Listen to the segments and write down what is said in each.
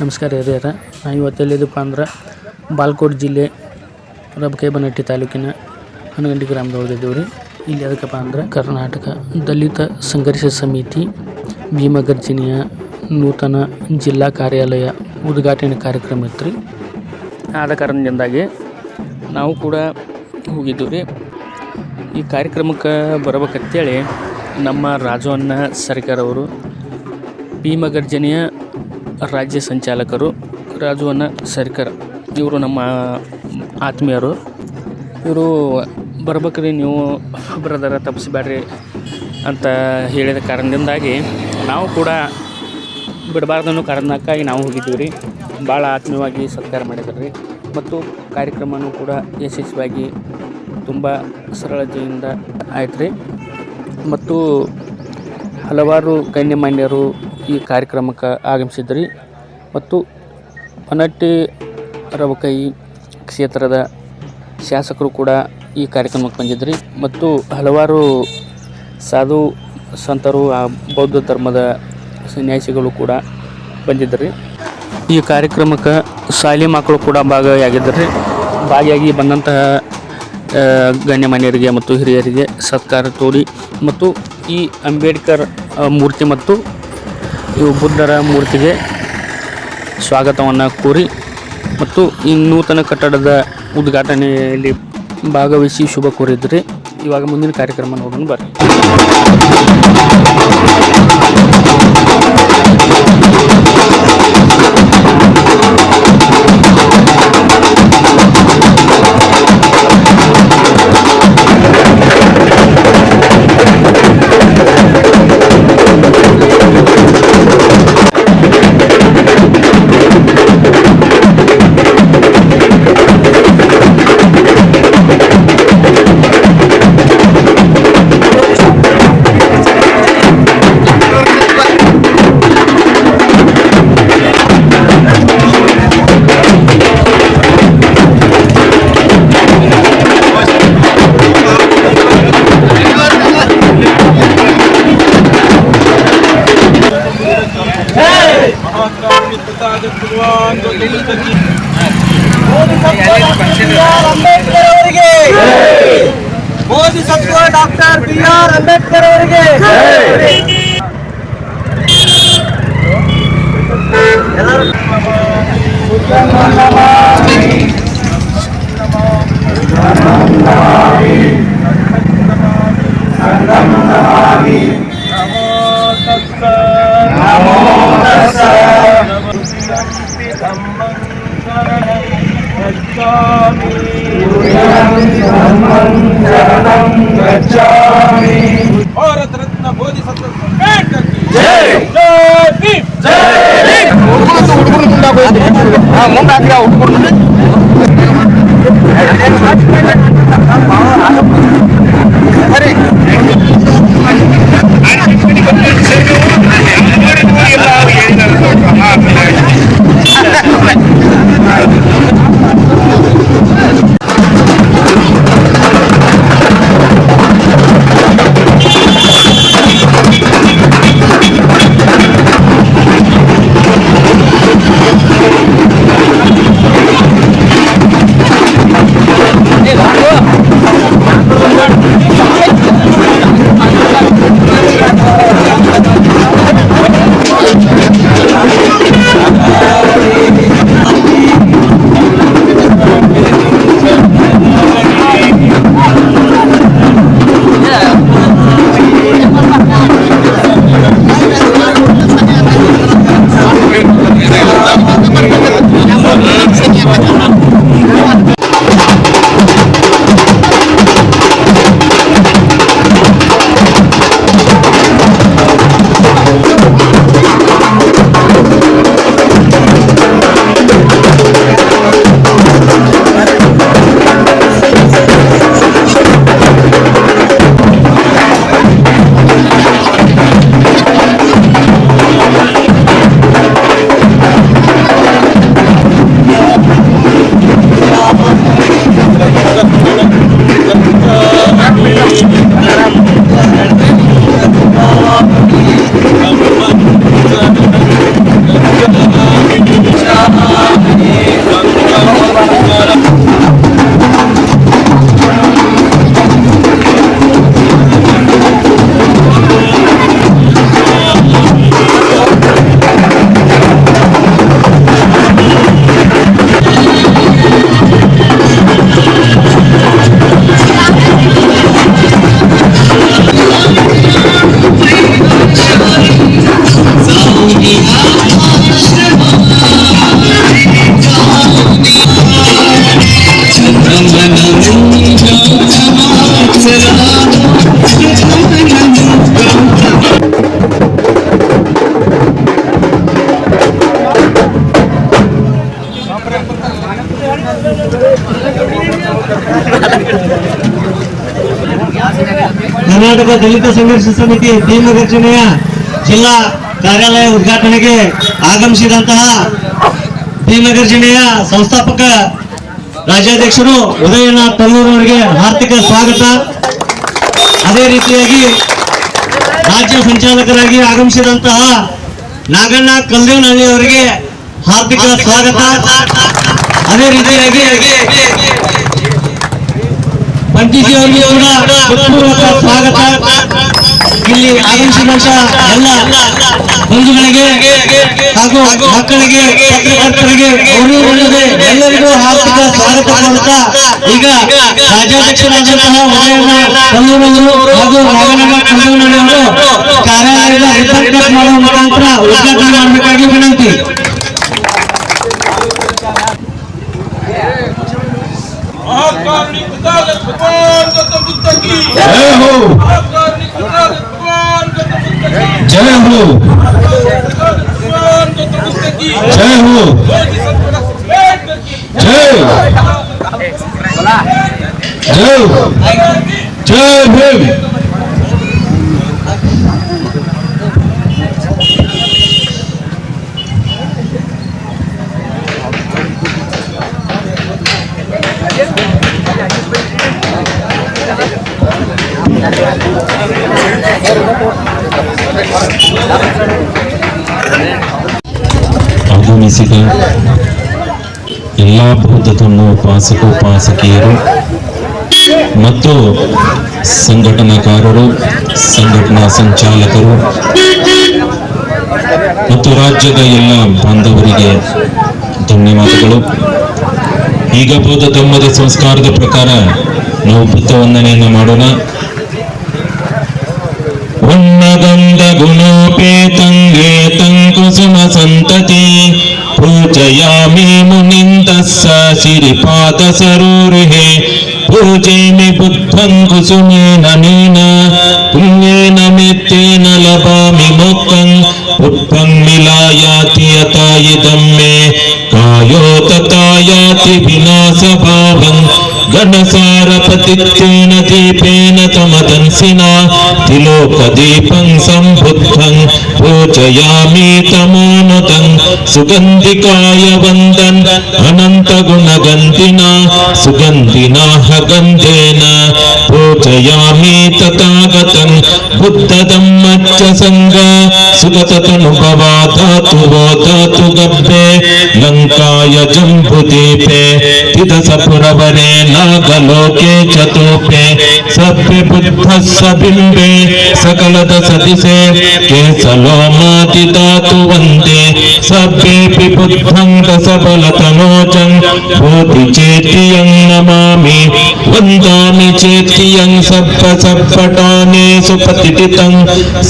ನಮಸ್ಕಾರ ಹಿರಿಯರ. ನಾ ಇವತ್ತು ಎಲ್ಲಿದ್ದಪ್ಪ ಅಂದ್ರೆ ಬಾಲ್ಕೋಟ್ ಜಿಲ್ಲೆ ರಬ್ಕೇಬನಟ್ಟಿ ತಾಲೂಕಿನ ಹನಗಂಡಿ ಗ್ರಾಮದೊಳಗಿದ್ದೀವಿ ರೀ. ಇಲ್ಲಿ ಯಾವುದಕ್ಕಪ್ಪ ಅಂದ್ರೆ ಕರ್ನಾಟಕ ದಲಿತ ಸಂಘರ್ಷ ಸಮಿತಿ ಭೀಮಗರ್ಜಿನಿಯ ನೂತನ ಜಿಲ್ಲಾ ಕಾರ್ಯಾಲಯ ಉದ್ಘಾಟನೆ ಕಾರ್ಯಕ್ರಮ ಇತ್ತು ರೀ. ಆದ ಕಾರಣದಿಂದಾಗಿ ನಾವು ಕೂಡ ಹೋಗಿದ್ದೀವಿ ರೀ. ಈ ಕಾರ್ಯಕ್ರಮಕ್ಕೆ ಬರ್ಬೇಕಂತೇಳಿ ನಮ್ಮ ರಾಜವನ್ನ ಸರ್ಕಾರವರು ಭೀಮಗರ್ಜನೆಯ ರಾಜ್ಯ ಸಂಚಾಲಕರು ರಾಜವನ್ನ ಸರ್ಕಾರ. ಇವರು ನಮ್ಮ ಆತ್ಮೀಯರು. ಇವರು ಬರ್ಬೇಕ್ರಿ ನೀವು, ಬ್ರದರ ತಪ್ಪಿಸ್ಬೇಡ್ರಿ ಅಂತ ಹೇಳಿದ ಕಾರಣದಿಂದಾಗಿ ನಾವು ಕೂಡ ಬಿಡಬಾರ್ದನ್ನು ಕಾರಣಕ್ಕಾಗಿ ನಾವು ಹೋಗಿದ್ದೀವಿ ರೀ ಭಾಳ ಆತ್ಮೀಯವಾಗಿ ಸತ್ಕಾರ ಮಾಡಿದ್ರು. ರೀ ಮತ್ತು ಕಾರ್ಯಕ್ರಮವೂ ಕೂಡ ಯಶಸ್ವಿಯಾಗಿ ತುಂಬ ಸರಳತೆಯಿಂದ ಆಯ್ತು ರೀ ಮತ್ತು ಹಲವಾರು ಗಣ್ಯಮಾನ್ಯರು ಈ ಕಾರ್ಯಕ್ರಮಕ್ಕೆ ಆಗಮಿಸಿದ್ರಿ. ಮತ್ತು ಹೊನ್ನಟ್ಟಿ ರವಕೈ ಕ್ಷೇತ್ರದ ಶಾಸಕರು ಕೂಡ ಈ ಕಾರ್ಯಕ್ರಮಕ್ಕೆ ಬಂದಿದ್ರಿ. ಮತ್ತು ಹಲವಾರು ಸಾಧು ಸಂತರು ಆ ಬೌದ್ಧ ಧರ್ಮದ ಸನ್ಯಾಸಿಗಳು ಕೂಡ ಬಂದಿದ್ದರು ಈ ಕಾರ್ಯಕ್ರಮಕ್ಕೆ ಶಾಲೆ ಮಕ್ಕಳು ಕೂಡ ಭಾಗಿಯಾಗಿದ್ದರು ಭಾಗಿಯಾಗಿ ಬಂದಂತಹ ಗಣ್ಯಮಾನ್ಯರಿಗೆ ಮತ್ತು ಹಿರಿಯರಿಗೆ ಸತ್ಕಾರ ತೋರಿ ಮತ್ತು ಈ ಅಂಬೇಡ್ಕರ್ ಮೂರ್ತಿ ಮತ್ತು ಇವು ಬುದ್ಧರ ಮೂರ್ತಿಗೆ ಸ್ವಾಗತವನ್ನು ಕೋರಿ ಮತ್ತು ಈ ನೂತನ ಕಟ್ಟಡದ ಉದ್ಘಾಟನೆಯಲ್ಲಿ ಭಾಗವಹಿಸಿ ಶುಭ ಕೋರಿದ್ರಿ. ಇವಾಗ ಮುಂದಿನ ಕಾರ್ಯಕ್ರಮ ನೋಡೋಣ ಬರ್ರಿ. ಅಂಬೇಡ್ಕರ್ ಅವರಿಗೆ Bodhisattva doctor B R Ambedkar ಅವರಿಗೆ ಭಾರತ భారత రత్న మోదీ ಮುಂದಾಗ್ರಿ ಹುಡುಗರು ಸರಿ ದಲಿತ ಸಂಘರ್ಷ ಸಮಿತಿ ಭೀಮಗರ್ಜನೆಯ ಜಿಲ್ಲಾ ಕಾರ್ಯಾಲಯ ಉದ್ಘಾಟನೆಗೆ ಆಗಮಿಸಿದಂತಹ ಭೀಮಗರ್ಜನೆಯ ಸಂಸ್ಥಾಪಕ ರಾಜ್ಯಾಧ್ಯಕ್ಷರು ಉದಯನಾಥ್ ತಲ್ಲೂರ್ ಅವರಿಗೆ ಹಾರ್ದಿಕ ಸ್ವಾಗತ. ಅದೇ ರೀತಿಯಾಗಿ ರಾಜ್ಯ ಸಂಚಾಲಕರಾಗಿ ಆಗಮಿಸಿದಂತಹ ನಾಗಣ್ಣ ಕಲ್ದೇವನಹಳ್ಳಿ ಅವರಿಗೆ ಹಾರ್ದಿಕ ಸ್ವಾಗತ. ಅದೇ ರೀತಿಯಾಗಿ ಪಂಡಿಜಿ ಅವರಿಗೆ ಕೂಡ ಸ್ವಾಗತ. ಇಲ್ಲಿ ಆಗಮಿಸಿದಂತ ಎಲ್ಲ ಬಂಧುಗಳಿಗೆ ಹಾಗೂ ಮಕ್ಕಳಿಗೆ, ಪತ್ರಕರ್ತರಿಗೆ ಅವರು ಎಲ್ಲರಿಗೂ ಹಾರ್ದಿಕ ಸ್ವಾಗತ ಮಾಡುತ್ತಾ ಈಗ ರಾಜ್ಯಾಧ್ಯಕ್ಷರಾದಂತಹ ಕಲ್ಲೂರವರು ಹಾಗೂ ನಾಗನಮ್ಮ ಕಲ್ಲೂರವರು ಕಾರ್ಯಾಲಯದ ರಿಪೋರ್ಟ್ ಮಾಡುವ ಮುಖಾಂತರ ಉದ್ಘಾಟನೆ ಮಾಡಬೇಕಾಗಿ ವಿನಂತಿ. जय हो महाकारुणी पितागत भगवान गौतम बुद्ध की जय हो पितागत भगवान गौतम बुद्ध की जय हो योगी सतगुरु अम्बेडकर की जय जय जय ಆಗಮಿಸಿದ ಎಲ್ಲ ಬೌದ್ಧ ಧರ್ಮ ಉಪಾಸಕೋಪಾಸಕಿಯರು ಮತ್ತು ಸಂಘಟನಾಕಾರರು, ಸಂಘಟನಾ ಸಂಚಾಲಕರು ಮತ್ತು ರಾಜ್ಯದ ಎಲ್ಲ ಬಾಂಧವರಿಗೆ ಧನ್ಯವಾದಗಳು. ಈಗ ಬೌದ್ಧ ಧರ್ಮದ ಸಂಸ್ಕಾರದ ಪ್ರಕಾರ ನಾವು ಬುದ್ಧ ವಂದನೆಯನ್ನು ಮಾಡೋಣ. ಉನ್ನಗಂಧ ಗುಣೋಪೇತಂಗೆ ತಂಕುಸುಮ ಸಂತತಿ. पूजया मेमु निन्दस्सिरिपाद सरोरुहे पूजेमि बुद्धं कुसुमेन नीन पुण्येन मित्रेण लभामि मोक्तं बुद्धं मिलायाति यथा इदं मे कायो तथा याति विनाशभावम् गणसारपतित्वेन दीपेन तमदंसिना त्रिलोकदीपं सम्बुद्धं पूजयामि तमोनुदं सुगन्धिकाय वन्दन् अनन्तगुणगन्धिना सुगन्धिनाः गन्धेन पूजयामि तथागतं बुद्धदं मच्चसङ्ग सुगततनुभवा धातु वो धातु गब्बे लङ्काय जम्बुदीपे सपुरवरे नागलोके चतुपे सभ्य बुद्धसबिम्बे सकलदसदिशे केसलोमातितातु वंदे सभ्येऽपि बुद्धं दसबलतनोचं भूति चेति यं नमामि वन्दामि चेति यं सप्तसप्पटाने सुपतितं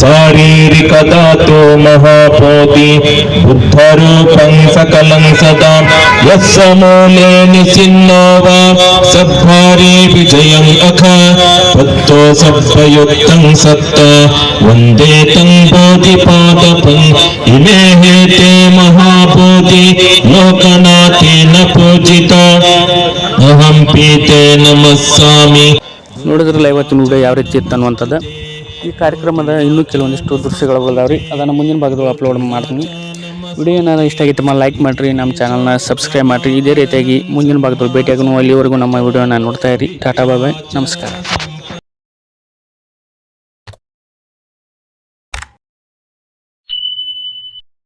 शारीरिकदातो महापोति बुद्धरूपं सकलं सदा यः समूले निशि ಮೂಲೆ ನಿಸಿನ್ನೋ ವಾ ಸದ್ಭಾರಿ ವಿಜಯಂ ಅಖ ಪತ್ತೋ ಸಪ್ಪಯುಕ್ತಂ ಸತ್ತ ವಂದೇ तं ಬೋಧಿಪಾದಪಂ ಇಮೇ ಹೇತೆ ಮಹಾಬೋಧಿ ಲೋಕನಾಥೇನ ಪೂಜಿತ ಅಹಂ ಪೀತೆ ನಮಸ್ಸಾಮಿ ನೋಡಿದ್ರಲ್ಲ ಇವತ್ತು ವಿಡಿಯೋ ಯಾವ ರೀತಿ ಇತ್ತು ಈ ಕಾರ್ಯಕ್ರಮದ ಇನ್ನೂ ಕೆಲವೊಂದಿಷ್ಟು ದೃಶ್ಯಗಳು ಬಂದಾವ್ರಿ ಅದನ್ನು ಮುಂದಿನ ಭಾಗದಲ್ಲಿ ಅಪ್ಲೋಡ್ ಮಾಡ್ತೀನಿ. ವಿಡಿಯೋ ಏನಾದ್ರು ಇಷ್ಟ ಮಾ ಲೈಕ್ ಮಾಡಿರಿ, ನಮ್ಮ ಚಾನಲ್ನ ಸಬ್ಸ್ಕ್ರೈಬ್ ಮಾಡಿರಿ. ಇದೇ ರೀತಿಯಾಗಿ ಮುಂದಿನ ಭಾಗದಲ್ಲಿ ಭೇಟಿಯಾಗೂ ಅಲ್ಲಿವರೆಗೂ ನಮ್ಮ ವಿಡಿಯೋನ ನೋಡ್ತಾ ಇರಿ. ಟಾಟಾ ಬಾಬಾಯ್ ನಮಸ್ಕಾರ.